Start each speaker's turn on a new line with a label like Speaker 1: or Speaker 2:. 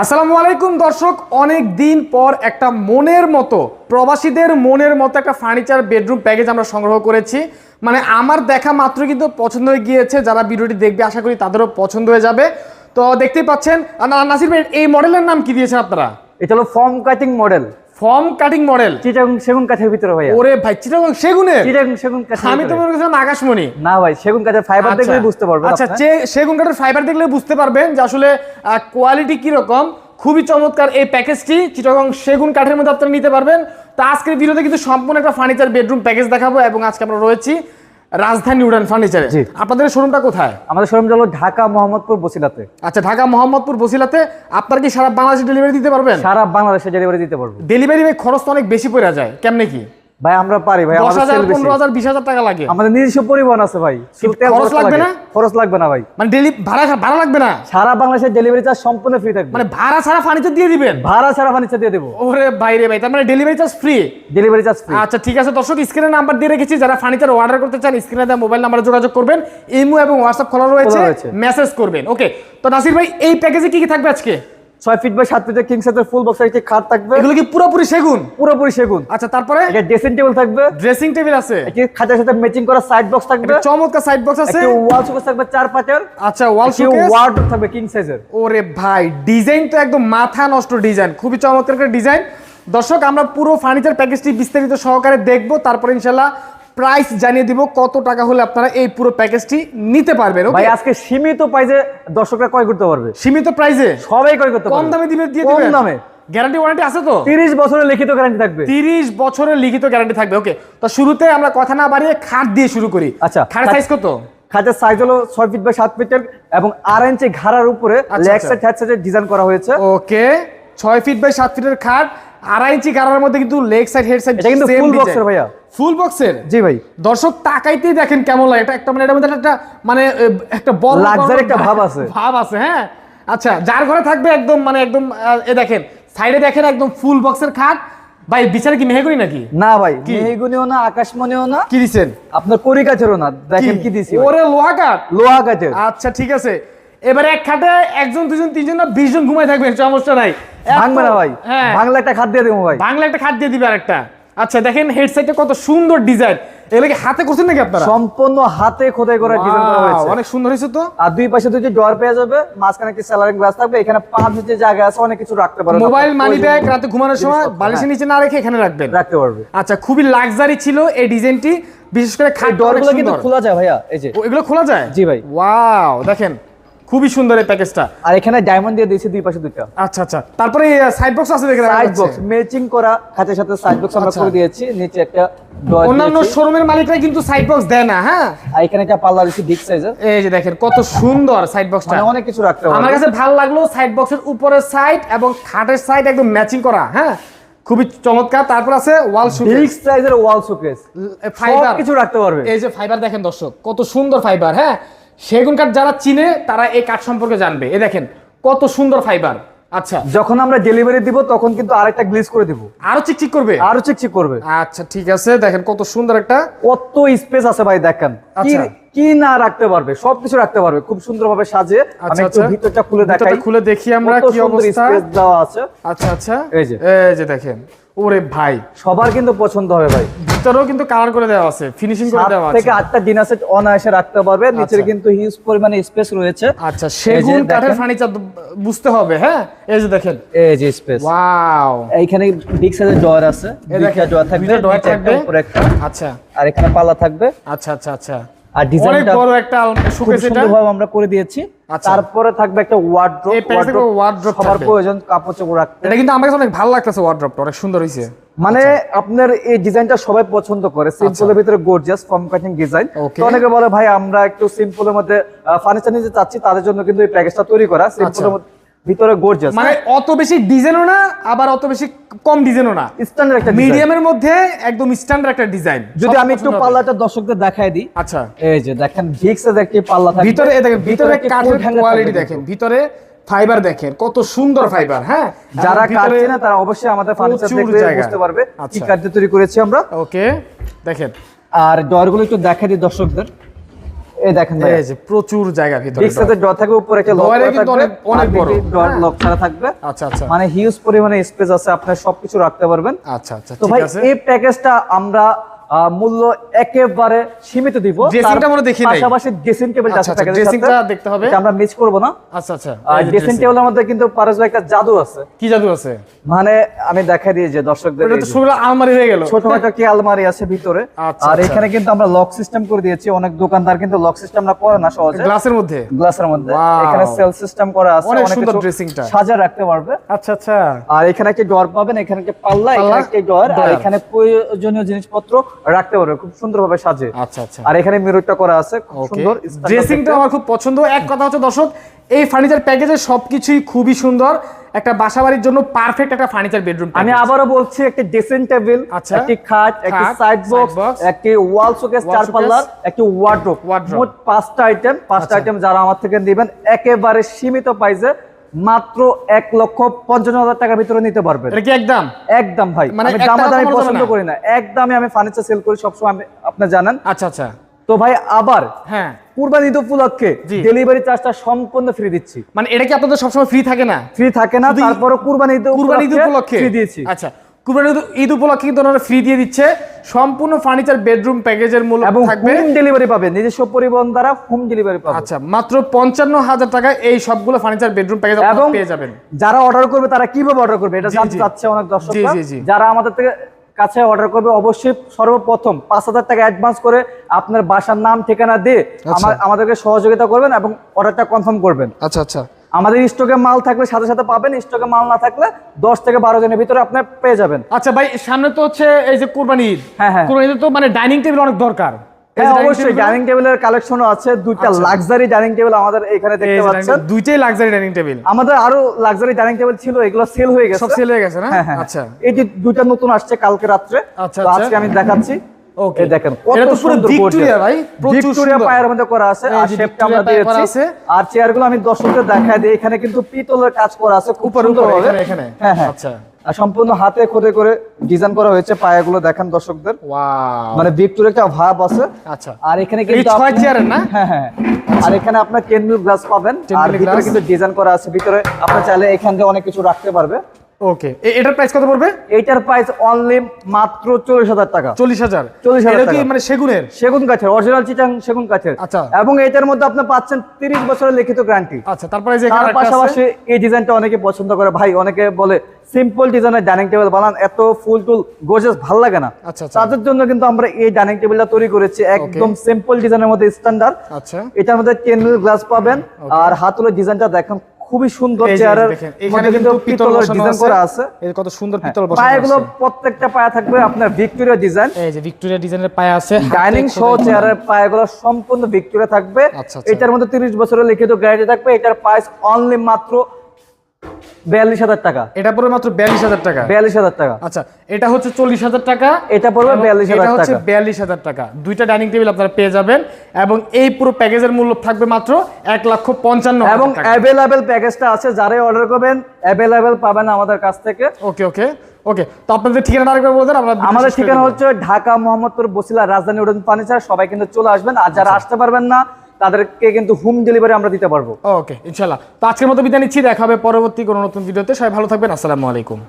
Speaker 1: আসসালামু আলাইকুম, দর্শক। অনেক দিন পর একটা মনের মতো, প্রবাসীদের মনের মতো একটা ফার্নিচার বেডরুম প্যাকেজ আমরা সংগ্রহ করেছি। মানে আমার দেখা মাত্র কিন্তু পছন্দ হয়ে গিয়েছে। যারা ভিডিওটি দেখবে, আশা করি তাদেরও পছন্দ হয়ে যাবে। তো দেখতেই পাচ্ছেন নাসির ভাই, এই মডেলের নাম কি দিয়েছেন আপনারা?
Speaker 2: এটা হলো form cutting model
Speaker 1: form cutting model.
Speaker 2: Chittagong সেগুন কাঠের ভিতরে ভাই
Speaker 1: ওরে ভাই চিটাগং সেগুনের?
Speaker 2: চিটাগং সেগুন কাঠ
Speaker 1: আমি তো। মনে করছিলাম আকাশমণি।
Speaker 2: না ভাই সেগুন কাঠের ফাইবার
Speaker 1: আচ্ছা।
Speaker 2: দেখলে বুঝতে পারবে
Speaker 1: আচ্ছা সেগুন কাঠের ফাইবার দেখলে বুঝতে পারবেন যে আসলে কোয়ালিটি কীরকম। খুবই চমৎকার এই প্যাকেজটি চিটাগং সেগুন কাঠের মধ্যে আপনারা নিতে পারবেন। তো আজকের ভিডিওতে কিন্তু সম্পূর্ণ একটা ফার্নিচার বেডরুম প্যাকেজ দেখাবো এবং আজকে আমরা রয়েছি রাজধানী উড়ান ফার্নিচারে। আপনাদের শোরুমটা কোথায়?
Speaker 2: আমাদের শোরুম হলো ঢাকা মোহাম্মদপুর বসিলাতে।
Speaker 1: আচ্ছা ঢাকা মোহাম্মদপুর বসিলাতে আপনারা কি সারা বাংলাদেশে ডেলিভারি দিতে পারবেন?
Speaker 2: সারা বাংলাদেশে ডেলিভারি দিতে পারব।
Speaker 1: ডেলিভারি খরচ তো অনেক বেশি পড়ে যায় কেমনে কি?
Speaker 2: ভাই আমরা পারি ভাই
Speaker 1: দশ হাজার
Speaker 2: সেল বেশি
Speaker 1: পনেরো হাজার বিশ হাজার টাকা লাগে।
Speaker 2: আমাদের নিজস্ব পরিবহন আছে ভাই।
Speaker 1: খরচ লাগবে না?
Speaker 2: খরচ লাগবে না ভাই।
Speaker 1: মানে ডেলি ভাড়া ভাড়া লাগবে না?
Speaker 2: সারা বাংলাদেশের ডেলিভারি চার্জ সম্পূর্ণ ফ্রি থাকবে।
Speaker 1: মানে ভাড়া ছাড়া ফার্নিচার দিয়ে দিবেন?
Speaker 2: ভাড়া ছাড়া ফার্নিচার দিয়ে দেবো।
Speaker 1: ওরে বাইরে ভাই তার মানে delivery charge free
Speaker 2: delivery charge free
Speaker 1: আচ্ছা ঠিক আছে দর্শক স্ক্রিনে নাম্বার দিয়ে রেখেছি যারা ফার্নিচার অর্ডার করতে চান স্ক্রিনে দেওয়া মোবাইল নাম্বারে যোগাযোগ করবেন ইমো এবং হোয়াটসঅ্যাপ খোলা রয়েছে। মেসেজ করবেন। ওকে তো নাসির ভাই এই প্যাকেজে কি কি থাকবে আজকে?
Speaker 2: ছয় ফিট বাই সাত ফিটের কিং সাইজের ফুল একটি খাট থাকবে।
Speaker 1: এগুলো কি পুরোপুরি সেগুন?
Speaker 2: পুরোপুরি সেগুন।
Speaker 1: আচ্ছা তারপরে?
Speaker 2: একটা ড্রেসিং টেবিল থাকবে।
Speaker 1: ড্রেসিং টেবিল আছে।
Speaker 2: একটি খাটের সাথে ম্যাচিং করা সাইড বক্স থাকবে।
Speaker 1: একটা চমৎকার সাইড বক্স আছে।
Speaker 2: একটি ওয়াল শোকেস থাকবে চার পাটের
Speaker 1: আচ্ছা ওয়াল শোকেস
Speaker 2: ওয়ার্ডরোব থাকবে কিং সাইজের
Speaker 1: ওরে ভাই ডিজাইন তো একদম মাথা নষ্ট ডিজাইন খুবই চমৎকার একটা ডিজাইন দর্শক আমরা পুরো ফার্নিচার প্যাকেজটি বিস্তারিত সহকারে দেখব। তারপরে ইনশাল্লাহ প্রাইস জানিয়ে দিব কত টাকা হলে আপনারা এই পুরো প্যাকেজটি নিতে পারবেন
Speaker 2: ভাই আজকে সীমিত প্রাইজে দর্শকরা ক্রয় করতে পারবে।
Speaker 1: সীমিত প্রাইসে
Speaker 2: সবাই ক্রয় করতে পারবে।
Speaker 1: কম দামে দিবে দিয়ে
Speaker 2: কম দামে।
Speaker 1: গ্যারান্টি ওয়ারেন্টি আছে তো?
Speaker 2: 30 বছরের লিখিত গ্যারান্টি থাকবে।
Speaker 1: 30 বছরের লিখিত গ্যারান্টি থাকবে ওকে তো শুরুতে আমরা কথা না বাড়িয়ে খাট দিয়ে শুরু করি।
Speaker 2: আচ্ছা,
Speaker 1: খাট সাইজ কত?
Speaker 2: খাটের সাইজ হলো 6 ফিট বাই 7 ফিটের এবং আর ইঞ্চি ঘাড়ার উপরে লেগ। সাইড হেড সাইডের ডিজাইন করা হয়েছে।
Speaker 1: ওকে ছয় ফিট বাই সাত ফিটের খাট আড়াই ইঞ্চি গাড়ার মধ্যে কিন্তু লেগ সাইড হেড সাইড
Speaker 2: এটা কিন্তু ফুল বক্সের ভাইয়া।
Speaker 1: ফুল বক্সের
Speaker 2: জি ভাই।
Speaker 1: দর্শক তাকাইতেই দেখেন কেমন লাগে। এটা একটা মানে এটার মধ্যে একটা মানে একটা বড়
Speaker 2: Luxury
Speaker 1: বড়
Speaker 2: একটা ভাব আছে।
Speaker 1: ভাব আছে হ্যাঁ? আচ্ছা যার ঘরে থাকবে একদম মানে একদম এ দেখেন সাইডে দেখেন একদম ফুল বক্সের খাট। ভাই বিছানা কি মেহেগুনি নাকি?
Speaker 2: না ভাই? মেহগুনিও না আকাশমণিও না।
Speaker 1: কি দিছেন?
Speaker 2: আপনার করি কাঠেরও না দেখেন কি? দিছি
Speaker 1: ওরে লোহা কাঠ?
Speaker 2: লোহা কাঠের।
Speaker 1: আচ্ছা ঠিক আছে। এবারে এক খাটে একজন দুজন তিনজন না বিশ জন ঘুমাই থাকবে সমস্যা নাই।
Speaker 2: ভাঙবে না ভাই।
Speaker 1: হ্যাঁ।
Speaker 2: বাংলা একটা খাট দিয়ে দেবো ভাই।
Speaker 1: বাংলা একটা খাট দিয়ে দিবে আরেকটা। আচ্ছা দেখেন হেডসেটটা কত সুন্দর ডিজাইন এগুলো কি হাতে করছেন নাকি আপনারা?
Speaker 2: সম্পূর্ণ হাতে খোদাই করা ডিজাইন করা হয়েছে।
Speaker 1: অনেক সুন্দর হয়েছে তো?
Speaker 2: আর দুই পাশে দুইটি ডোর পেয়ে যাবে মাঝখানে একটি স্যালারিং গ্লাস থাকবে এখানে পাঁচ যে জায়গা আছে অনেক কিছু রাখতে পারবে
Speaker 1: মোবাইল মানি ব্যাগ রাতে ঘুমানোর সময় বালিশের
Speaker 2: হ্যাঁ,
Speaker 1: নিচে না রেখে এখানে রাখবেন।
Speaker 2: রাখতে পারবে।
Speaker 1: আচ্ছা খুবই লাক্সারি ছিল এই ডিজাইনটি বিশেষ করে খাট
Speaker 2: ডোরগুলো কিন্তু খোলা যায় ভাইয়া এই যে।
Speaker 1: এগুলো খোলা যায়?
Speaker 2: জি ভাই।
Speaker 1: ওয়াও দেখেন। খুবই সুন্দর এই প্যাকেজটা।
Speaker 2: আর এখানে ডায়মন্ড দিয়ে দিয়েছি দুই পাশে দুইটা
Speaker 1: আচ্ছা আচ্ছা। তারপরে সাইড বক্স আছে দেখে
Speaker 2: সাইড বক্স ম্যাচিং করা খাতের সাথে সাইড বক্স আমরা
Speaker 1: আচ্ছা।
Speaker 2: করে দিয়েছি নিচে একটা
Speaker 1: অন্যান্য শোরুমের মালিকরা কিন্তু সাইড বক্স দেয় না হ্যাঁ?
Speaker 2: আর এখানে একটা পাল্লা দিয়েছি বিগ সাইজের
Speaker 1: এই যে দেখেন কত সুন্দর সাইড বক্সটা
Speaker 2: মানে অনেক কিছু রাখতে
Speaker 1: আমার কাছে ভালো লাগল সাইড বক্সের উপরের সাইড এবং খাটের সাইড একদম ম্যাচিং করা হ্যাঁ? খুবই চমৎকার। তারপর আছে ওয়াল
Speaker 2: বিগ সাইজের ওয়াল শোকেস
Speaker 1: ফাইবার
Speaker 2: কিছু রাখতে পারবে।
Speaker 1: এই যে ফাইবার দেখেন দর্শক কত সুন্দর ফাইবার হ্যাঁ? সেগুন কাঠ যারা চিনে তারা এই কাঠ সম্পর্কে জানবে। এ দেখেন কত সুন্দর ফাইবার। আচ্ছা।
Speaker 2: যখন আমরা ডেলিভারি দিব তখন কিন্তু আরেকটা গ্লিজ করে দিব।
Speaker 1: আরও চিকচিক করবে?
Speaker 2: আরও চিকচিক করবে।
Speaker 1: আচ্ছা ঠিক আছে। দেখেন কত সুন্দর একটা
Speaker 2: কত স্পেস আছে ভাই দেখেন। কি
Speaker 1: আচ্ছা।
Speaker 2: কি না রাখতে পারবে সবকিছু রাখতে পারবে। খুব সুন্দরভাবে সাজিয়ে আমি
Speaker 1: আচ্ছা
Speaker 2: একটু
Speaker 1: আচ্ছা।
Speaker 2: ভিতরটা খুলে দেখাই।
Speaker 1: খুলে দেখি আমরা কি অবস্থা।
Speaker 2: স্পেস দেওয়া আছে।
Speaker 1: আচ্ছা আচ্ছা।
Speaker 2: এই যে।
Speaker 1: এই যে দেখেন। ওরে ভাই
Speaker 2: সবার কিন্তু পছন্দ হবে ভাই।
Speaker 1: ভিতরেও কিন্তু কালার করে দেওয়া আছে ফিনিশিং করে দেওয়া আছে।
Speaker 2: থেকে আটটা ডিনার সেট অনায়াসে রাখতে পারবে।
Speaker 1: আচ্ছা।
Speaker 2: কিন্তু হিউজ পরিমাণে স্পেস রয়েছে।
Speaker 1: আচ্ছা সেগুন কাঠের ফার্নিচার বুঝতে হবে হ্যাঁ? এই যে দেখেন।
Speaker 2: এই যে স্পেস
Speaker 1: ওয়াও
Speaker 2: এইখানে বিগ সাইজের ডোর আছে।
Speaker 1: এই দেখেন,
Speaker 2: ডোর থাকবে নিচে একটা,
Speaker 1: থাকবে।
Speaker 2: উপরে একটা।
Speaker 1: আচ্ছা।
Speaker 2: আর এখানে পাল্লা থাকবে।
Speaker 1: আচ্ছা আচ্ছা আচ্ছা।
Speaker 2: আর
Speaker 1: অনেক
Speaker 2: ডিজাইনটা
Speaker 1: বড় একটা শোকেস এটা?
Speaker 2: সুন্দরভাবে আমরা করে দিয়েছি।
Speaker 1: আচ্ছা।
Speaker 2: তারপরে থাকবে একটা ওয়ার্ড্রপ
Speaker 1: এই থেকে
Speaker 2: সবার প্রয়োজন কাপড় চোপড় রাখতে।
Speaker 1: এটা কিন্তু আমার কাছে অনেক ভালো লাগতেছে ওয়ার্ড্রপটা অনেক সুন্দর হয়েছে
Speaker 2: মানে আপনার এই ডিজাইনটা সবাই পছন্দ করে। সিম্পলের ভিতরে গর্জিয়াস ফর্ম কাটিং ডিজাইন
Speaker 1: আচ্ছা।
Speaker 2: তো অনেকে বলে ভাই আমরা একটু সিম্পলের মধ্যে ফার্নিচার নিতে চাচ্ছি তাদের জন্য কিন্তু এই প্যাকেজটা তৈরি করা। সিম্পলের মধ্যে ভিতরে গর্জিয়াস
Speaker 1: মানে অত বেশি ডিজাইনও না আবার অত বেশি কম ডিজাইনও না।
Speaker 2: স্ট্যান্ডার্ড একটা
Speaker 1: মিডিয়ামের মধ্যে একদম স্ট্যান্ডার্ড একটা ডিজাইন
Speaker 2: যদি আমি একটু পাল্লাটা দর্শকদের দেখাই দিই।
Speaker 1: আচ্ছা।
Speaker 2: এই যে দেখেন ভিক্সের একটি পাল্লা থাকবে।
Speaker 1: ভিতরে দেখেন ভিতরে কাঠের কোয়ালিটি দেখেন। ভিতরে ফাইবার দেখেন কত সুন্দর ফাইবার হ্যাঁ?
Speaker 2: যারা
Speaker 1: ভিতরে-
Speaker 2: চেনে তারা অবশ্যই আমাদের ফার্নিচার
Speaker 1: জায়গা।
Speaker 2: বুঝতে পারবে কি
Speaker 1: আচ্ছা।
Speaker 2: কাঠ দিয়ে তৈরি করেছি আমরা।
Speaker 1: ওকে দেখেন।
Speaker 2: আর ডরগুলো একটু দেখা দিই দর্শকদের। এই দেখেন ভাই
Speaker 1: এই যে প্রচুর জায়গা ভিতরে
Speaker 2: ড্র থাকবে উপরে একটা লক
Speaker 1: থাকবে অনেক- অনেক বড়।
Speaker 2: ড্রয়ার
Speaker 1: হ্যাঁ।
Speaker 2: লক ছাড়া থাকবে।
Speaker 1: আচ্ছা আচ্ছা।
Speaker 2: মানে হিউজ পরিমাণে স্পেস আছে আপনি সবকিছু রাখতে পারবেন।
Speaker 1: আচ্ছা আচ্ছা
Speaker 2: তো ভাই এই প্যাকেজটা আমরা মূল্য একেবারে সীমিত দিব।
Speaker 1: Dressing মনে দেখি নাই।
Speaker 2: পাশাপাশি ড্রেসিং টেবিলটা
Speaker 1: আচ্ছা
Speaker 2: আছে
Speaker 1: আচ্ছা ড্রেসিংটা দেখতে হবে।
Speaker 2: আমরা মিস করব না।
Speaker 1: আচ্ছা আচ্ছা
Speaker 2: ড্রেসিং
Speaker 1: dressing।
Speaker 2: টেবিলের মধ্যে কিন্তু পারস ভাই একটা জাদু আছে।
Speaker 1: কি জাদু আছে?
Speaker 2: মানে আমি দেখাই দিই যে দর্শকদের
Speaker 1: এটা তো। আলমারি হয়ে গেল।
Speaker 2: ছোটখাটো কি আলমারি আছে ভিতরে?
Speaker 1: আচ্ছা,
Speaker 2: আর
Speaker 1: আচ্ছা।
Speaker 2: এখানে কিন্তু আমরা লক সিস্টেম করে দিয়েছি। অনেক দোকানদার কিন্তু লক সিস্টেমটা করে না সহজে।
Speaker 1: গ্লাসের মধ্যে?
Speaker 2: গ্লাসের মধ্যে। এখানে সেল সিস্টেম করা আছে।
Speaker 1: অনেক সুন্দর dressing-টা।
Speaker 2: সাজা রাখতে পারবে।
Speaker 1: আচ্ছা আচ্ছা।
Speaker 2: আর এখানে একটা ডোর পাবেন? এখানে একটা পাল্লা? এখানে একটা ডোর আর এখানে প্রয়োজনীয় জিনিসপত্র রাখতে পারবে খুব সুন্দরভাবে সাজে।
Speaker 1: আচ্ছা আচ্ছা।
Speaker 2: আর এখানে মিররটা করা আছে খুব সুন্দর
Speaker 1: ড্রেসিংটা আমার খুব পছন্দ। এক কথা হচ্ছে দর্শক এই ফার্নিচার প্যাকেজে সবকিছুই খুবই সুন্দর। একটা বাসাবাড়ির জন্য পারফেক্ট একটা ফার্নিচার বেডরুম
Speaker 2: আমি আবারও বলছি একটা ড্রেসিং টেবিল
Speaker 1: আচ্ছা।
Speaker 2: একটি খাট একটি সাইড বক্স একটি ওয়াল শোকেস চার পাল্লার একটি ওয়ার্ড্রোব মোট পাঁচটা আইটেম পাঁচটা
Speaker 1: আচ্ছা।
Speaker 2: আইটেম যারা আমার থেকে নেবেন একেবারে সীমিত প্রাইসে মাত্র এক লক্ষ পঞ্চান্ন হাজার টাকার ভিতরে নিতে পারবেন।
Speaker 1: এটা কি একদম?
Speaker 2: একদম ভাই।
Speaker 1: মানে
Speaker 2: দামাদামি পছন্দ করি না। একদমই আমি ফার্নিচার সেল করি সবসময় আমি আপনি জানেন?
Speaker 1: আচ্ছা আচ্ছা।
Speaker 2: তো ভাই আবার
Speaker 1: হ্যাঁ।
Speaker 2: কুরবানি ঈদ উপলক্ষে ডেলিভারি চার্জটা সম্পূর্ণ ফ্রি দিচ্ছি।
Speaker 1: মানে এটা কি আপনাদের সবসময় ফ্রি থাকে না?
Speaker 2: ফ্রি থাকে না তারপরে কুরবানি ঈদ
Speaker 1: কুরবানি ঈদ উপলক্ষে
Speaker 2: ফ্রি দিয়েছি।
Speaker 1: আচ্ছা। কুরবানি ঈদ- উপলক্ষে কিন্তু ওনারা ফ্রি দিয়ে দিচ্ছে। সম্পূর্ণ ফার্নিচার বেডরুম প্যাকেজের মূল্য
Speaker 2: এবং
Speaker 1: থাকবে।
Speaker 2: হোম ডেলিভারি পাবে নিজস্ব পরিবহন দ্বারা হোম ডেলিভারি পাবে।
Speaker 1: আচ্ছা মাত্র পঞ্চান্ন হাজার টাকা এই সবগুলো ফার্নিচার বেডরুম প্যাকেজ
Speaker 2: এবং
Speaker 1: আপনারা পেয়ে যাবেন।
Speaker 2: যারা অর্ডার করবে তারা কীভাবে অর্ডার করবে? এটা জানতে চাচ্ছে অনেক দর্শক। যারা আমাদের থেকে কাছে অর্ডার করবে অবশ্যই সর্বপ্রথম পাঁচ হাজার টাকা অ্যাডভান্স করে আপনার বাসার নাম ঠিকানা দিয়ে আমাদেরকে সহযোগিতা করবেন এবং অর্ডারটা কনফার্ম করবেন।
Speaker 1: আচ্ছা আচ্ছা।
Speaker 2: আমাদের স্টকে মাল থাকলে সাথে সাথে পাবেন স্টকে মাল না থাকলে দশ থেকে বারো জনের ভিতরে আপনি পেয়ে যাবেন।
Speaker 1: আচ্ছা ভাই সামনে তো হচ্ছে এই যে কুরবানি ঈদ।
Speaker 2: হ্যাঁ, হ্যাঁ।
Speaker 1: কুরবানি তো মানে ডাইনিং টেবিল অনেক দরকার।
Speaker 2: হ্যাঁ অবশ্যই ডাইনিং টেবিলের কালেকশনও আছে। দুইটা
Speaker 1: আচ্ছা।
Speaker 2: লাক্সারি ডাইনিং টেবিল আমাদের এখানে
Speaker 1: এই
Speaker 2: দেখতে পাচ্ছেন।
Speaker 1: দুইটাই লাক্সারি ডাইনিং টেবিল।
Speaker 2: আমাদের আরও লাক্সারি ডাইনিং টেবিল ছিল এগুলো সেল হয়ে গেছে।
Speaker 1: সব সেল হয়ে গেছে না। আচ্ছা।
Speaker 2: এই যে দুইটা নতুন আসছে কালকে রাত্রে।
Speaker 1: আচ্ছা, আচ্ছা।
Speaker 2: আজকে আমি দেখাচ্ছি।
Speaker 1: ওকে
Speaker 2: দেখেন
Speaker 1: এটা তো পুরো ভিক্টোরিয়া ভাই
Speaker 2: ভিক্টোরিয়া পায়ের মধ্যে করা আছে আর শেপটা আমরা দিয়েছি। আর চেয়ারগুলো আমি দর্শকদের দিই এখানে কিন্তু পিতলের কাজ করা আছে খুব সুন্দর
Speaker 1: এখানে।
Speaker 2: হ্যাঁ হ্যাঁ।
Speaker 1: আচ্ছা।
Speaker 2: আর সম্পূর্ণ হাতে খোদে করে ডিজাইন করা হয়েছে পায়াগুলো দেখেন দর্শকদের। মানে ভিক্টোরিয়া একটা ভাব আছে।
Speaker 1: আচ্ছা।
Speaker 2: আর এখানে কিন্তু
Speaker 1: ছয় চেয়ারের না?
Speaker 2: হ্যাঁ হ্যাঁ। আর এখানে আপনার টেনমিল গ্লাস পাবেন। আর ভিতরে কিন্তু ডিজাইন করা আছে। ভিতরে আপনি চাইলে এখান থেকে অনেক কিছু রাখতে পারবে।
Speaker 1: ওকে এটার প্রাইস কত পড়বে?
Speaker 2: এইটার প্রাইস অনলি মাত্র চল্লিশ হাজার টাকা।
Speaker 1: চল্লিশ হাজার?
Speaker 2: 40,000
Speaker 1: এটা মানে সেগুনের?
Speaker 2: সেগুন কাঠের অরিজিনাল চিটাং সেগুন কাঠের
Speaker 1: আচ্ছা।
Speaker 2: এবং এটার মধ্যে আপনি পাচ্ছেন তিরিশ বছরের লিখিত গ্যারান্টি
Speaker 1: আচ্ছা তারপরে যে
Speaker 2: তার পাশাপাশি এই ডিজাইনটা অনেকে পছন্দ করে। ভাই অনেকে বলে সিম্পল ডিজাইনের ডাইনিং টেবিল বানান এত ফুল টুল গোজেস ভালো লাগে না।
Speaker 1: আচ্ছা।
Speaker 2: তাদের জন্য কিন্তু আমরা এই ডাইনিং টেবিলটা তৈরি করেছি একদম সিম্পল ডিজাইনের মধ্যে স্ট্যান্ডার্ড
Speaker 1: আচ্ছা।
Speaker 2: এটার মধ্যে টেন গ্লাস পাবেন আর হাতুলের ডিজাইনটা দেখেন খুবই সুন্দর চেয়ারের
Speaker 1: এখানে কিন্তু পিতল
Speaker 2: পিতলের ডিজাইন করা আছে।
Speaker 1: এই কত সুন্দর পিতল বসানো
Speaker 2: পায়াগুলো
Speaker 1: আছে।
Speaker 2: প্রত্যেকটা পায়া থাকবে আপনার ভিক্টোরিয়া ডিজাইন
Speaker 1: এই যে ভিক্টোরিয়া ডিজাইনের পায়া আছে
Speaker 2: ডাইনিং সহ চেয়ারের পায়াগুলো সম্পূর্ণ ভিক্টোরিয়া থাকবে।
Speaker 1: আচ্ছা, আচ্ছা।
Speaker 2: এটার মধ্যে তিরিশ বছরের লিখিত গ্যারান্টি থাকবে। এটার প্রাইস অনলি মাত্র বিয়াল্লিশ হাজার টাকা।
Speaker 1: এটা পড়বে মাত্র বিয়াল্লিশ হাজার টাকা।
Speaker 2: বিয়াল্লিশ হাজার টাকা।
Speaker 1: আচ্ছা এটা হচ্ছে চল্লিশ হাজার টাকা।
Speaker 2: এটা পড়বে বিয়াল্লিশ হাজার
Speaker 1: হচ্ছে বিয়াল্লিশ হাজার টাকা। দুইটা ডাইনিং টেবিল আপনারা পেয়ে যাবেন এবং এই পুরো প্যাকেজের মূল্য থাকবে মাত্র এক লক্ষ পঞ্চান্ন
Speaker 2: এবং অ্যাভেলেবেল প্যাকেজটা আছে যারাই অর্ডার করবেন অ্যাভেলেবেল পাবেন আমাদের কাছ থেকে।
Speaker 1: ওকে ওকে ওকে। তো আপনাদের ঠিকানা আরেকবার বলে আমরা
Speaker 2: আমাদের ঠিকানা হচ্ছে ঢাকা মোহাম্মদপুর বসিলা রাজধানী উড়ন ফার্নিচার সবাই কিন্তু চলে আসবেন। আর যারা
Speaker 1: আচ্ছা।
Speaker 2: আসতে পারবেন না তাদেরকে কিন্তু হোম ডেলিভারি আমরা দিতে পারব।
Speaker 1: ওকে ইনশাল্লাহ তো আজকের মতো বিদায় নিচ্ছি, দেখা হবে পরবর্তী কোনো নতুন ভিডিওতে সবাই ভালো থাকবেন, আসসালামু আলাইকুম।